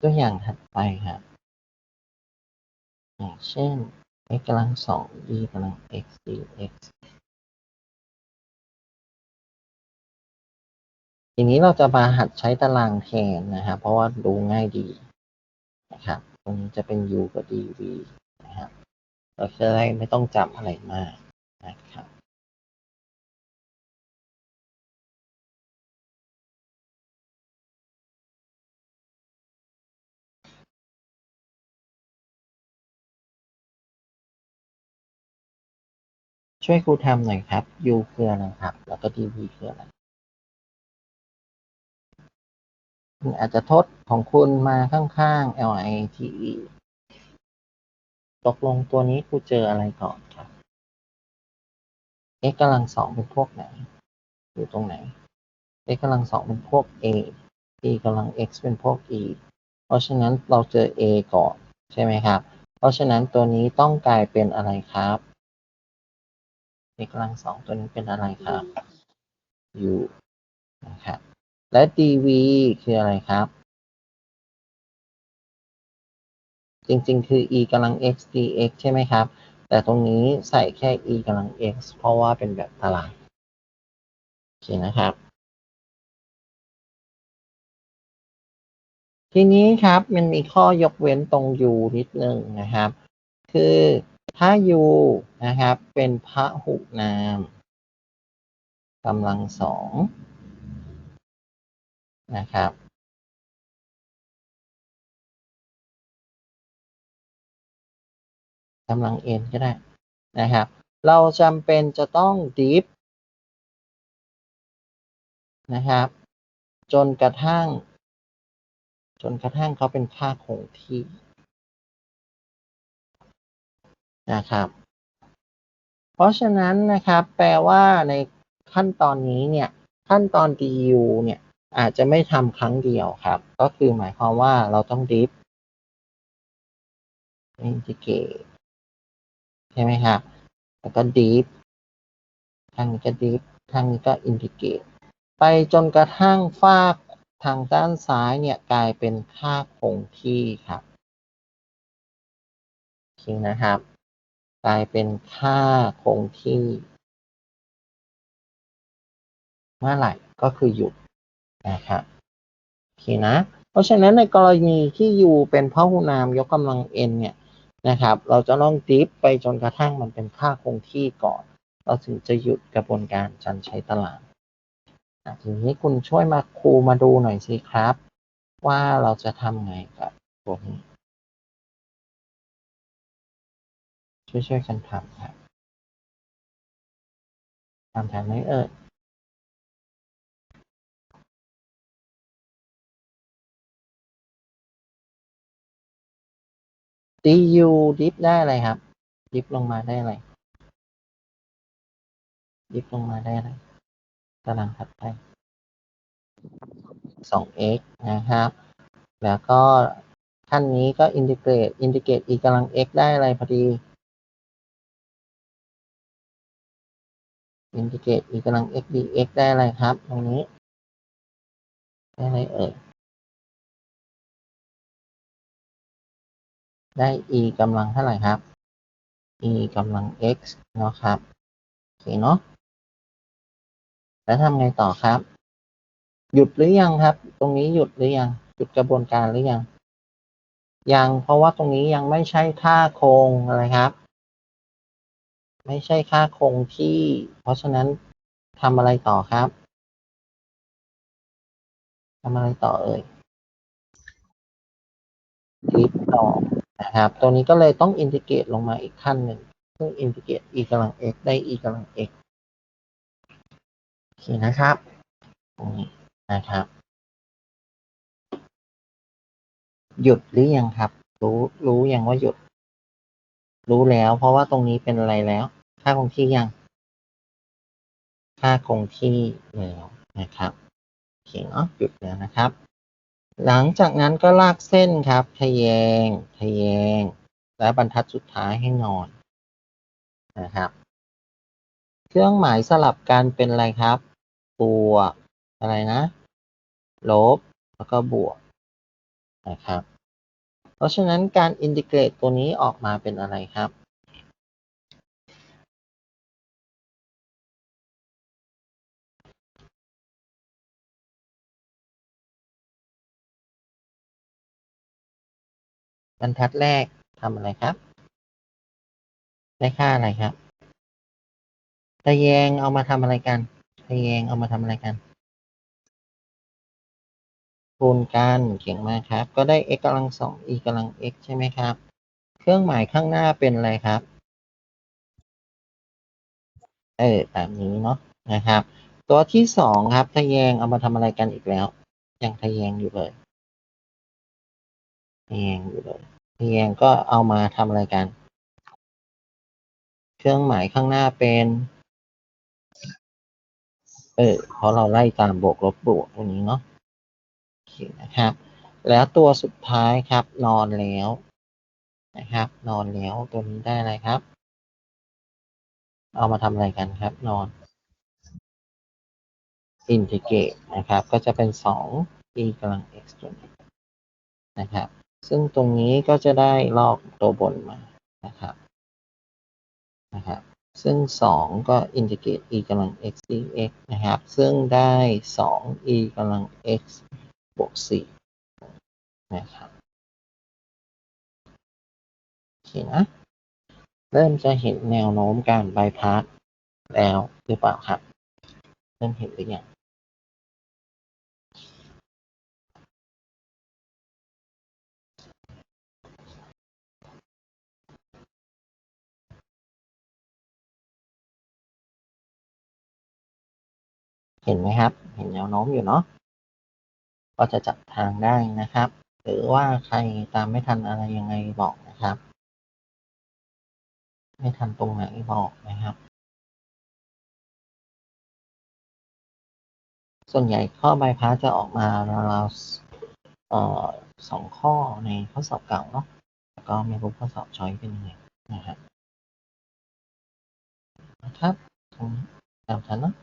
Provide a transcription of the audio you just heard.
ตัวอย่างถัดไปครับอย่างเช่น x กำลังสอง d กำลัง x dx ทีนี้เราจะมาหัดใช้ตารางแทนนะครับ เพราะว่าดูง่ายดีนะครับตรงนี้จะเป็น u กับ dv นะครับ เราจะได้ไม่ต้องจำอะไรมากนะครับ ช่วยครูทำหน่อยครับ u คืออะไรครับ แล้วก็ dv คืออะไร คุณอาจจะทดของคุณมาข้างๆ LITE ตกลงตัวนี้ครูเจออะไรก่อนครับ x กำลังสองเป็นพวกไหน อยู่ตรงไหน x กำลังสองเป็นพวก a e กำลัง x เป็นพวก e เพราะฉะนั้นเราเจอ a ก่อน ใช่ไหมครับ เพราะฉะนั้นตัวนี้ต้องกลายเป็นอะไรครับ x กำลังสองตัวนี้เป็นอะไรครับ u นะครับ และ dv คืออะไรครับ จริงๆ คือ e กำลัง x dx ใช่ไหมครับ แต่ตรงนี้ใส่แค่ e กำลัง x เพราะว่าเป็นแบบตาราง โอเคนะครับทีนี้ครับมันมีข้อยกเว้นตรง u นิดนึงนะครับ คือ ถ้า u นะครับ เป็นพระหุนามกำลังสองนะครับ กำลัง n ก็ได้นะครับ เราจำเป็นจะต้อง diff นะครับ จนกระทั่ง จนกระทั่งเขาเป็นค่าคงที่ นะครับ เพราะฉะนั้นนะครับแปลว่าในขั้นตอนนี้เนี่ยขั้นตอน du เนี่ยอาจจะไม่ทำครั้งเดียวครับ ก็คือหมายความว่าเราต้อง diff integrate ใช่ไหมครับ แล้วก็ diff ทางนี้ก็ diff ทางนี้ก็ integrate ไปจนกระทั่งฟากทางด้านซ้ายเนี่ยกลายเป็นค่าคงที่ครับโอเคนะครับ กลายเป็นค่าคงที่ เมื่อไหร่ก็คือหยุดนะครับโอเคนะ เพราะฉะนั้นในกรณีที่ u เป็นพหุนามยกกำลัง n เนี่ยนะครับ เราจะต้องดิฟไปจนกระทั่งมันเป็นค่าคงที่ก่อน เราถึงจะหยุดกระบวนการการใช้ตารางทีนี้คุณช่วยมาครูมาดูหน่อยสิครับ ว่าเราจะทำไงกับตัวนี้ ช่วยช่วยกันทำครับทำทันไหมเอ่ย du dip ได้อะไรครับ dip ลงมาได้อะไร dip ลงมาได้อะไรตารางถัดไป 2x นะครับ แล้วก็ขั้นนี้ก็อินทิเกรต อินทิเกรต e กำลัง x ได้อะไรพอดี อินทิเกรต e กำลัง x dx ได้อะไรครับ ตรงนี้ ได้อะไรเอ่ย ได้ e กำลังเท่าไหร่ครับ e กำลัง x เนาะครับ โอเคเนาะ แล้วทำไงต่อครับ หยุดหรือยังครับ ตรงนี้หยุดหรือยัง หยุดกระบวนการหรือยัง ยัง เพราะว่าตรงนี้ยังไม่ใช่ค่าโคงอะไรครับ ไม่ใช่ค่าคงที่ เพราะฉะนั้นทำอะไรต่อครับทำอะไรต่อเอ่ยดิฟต่อนะครับ ตัวนี้ก็เลยต้องอินทิเกรตลงมาอีกขั้นหนึ่ง ซึ่งอินทิเกรต e กำลัง x ได้ e กำลัง x โอเคนะครับ ตรงนี้นะครับ หยุดหรือยังครับ รู้รู้ยังว่าหยุด รู้แล้ว เพราะว่าตรงนี้เป็นอะไรแล้ว ค่าคงที่ยัง ค่าคงที่แล้วนะครับโอเคเนาะหยุดแล้วนะครับ หลังจากนั้นก็ลากเส้นครับ ทะแยง ทะแยง และบรรทัดสุดท้ายให้นอนนะครับ เครื่องหมายสลับกันเป็นอะไรครับ บวก อะไรนะ ลบ แล้วก็บวกนะครับ เพราะฉะนั้นการอินทิเกรตตัวนี้ออกมาเป็นอะไรครับ บรรทัดแรกทำอะไรครับ ได้ค่าอะไรครับทะแยงเอามาทำอะไรกันทะแยงเอามาทำอะไรกัน คูณกันเก่งมากครับ ก็ได้ x กำลังสอง e กำลัง x ใช่ไหมครับ เครื่องหมายข้างหน้าเป็นอะไรครับ เออตามนี้เนาะนะครับ ตัวที่สองครับทะแยงเอามาทำอะไรกันอีกแล้ว ยังทะแยงอยู่เลยทะแยงอยู่เลยทะแยงก็เอามาทำอะไรกัน เครื่องหมายข้างหน้าเป็น เออเพราะเราไล่ตามบวกลบบวกตรงนี้เนาะ อเคนะครับ แล้วตัวสุดท้ายครับ นอนแล้วนะครับ นอนแล้วตัวนี้ได้อะไรครับ เอามาทำอะไรกันครับ นอนอินทิเกรตนะครับ ก็จะเป็นสอง e กำลัง x ตัวนี้นะครับ ซึ่งตรงนี้ก็จะได้ลอกตัวบนมานะครับนะครับซึ่งสองก็อินทิเกรต e กำลัง x dx นะครับ ซึ่งได้สอง e กำลัง x วกสี่นะครับโอเคนะเริ่มจะเห็นแนวโน้มการบายพาสแล้วหรือเปล่าครับ เริ่มเห็นหรือยังเห็นไหมครับ เห็นแนวโน้มอยู่เนาะ ก็จะจับทางได้นะครับ หรือว่าใครตามไม่ทันอะไรยังไงบอกนะครับ ไม่ทันตรงไหนบอกนะครับ ส่วนใหญ่ข้อบายพาสจะออกมาราวๆสองข้อในข้อสอบเก่าเนาะแล้วก็ไม่รู้ข้อสอบช้อยเป็นยังไงนะครับนะครับตรงนี้ตามทันเนาะ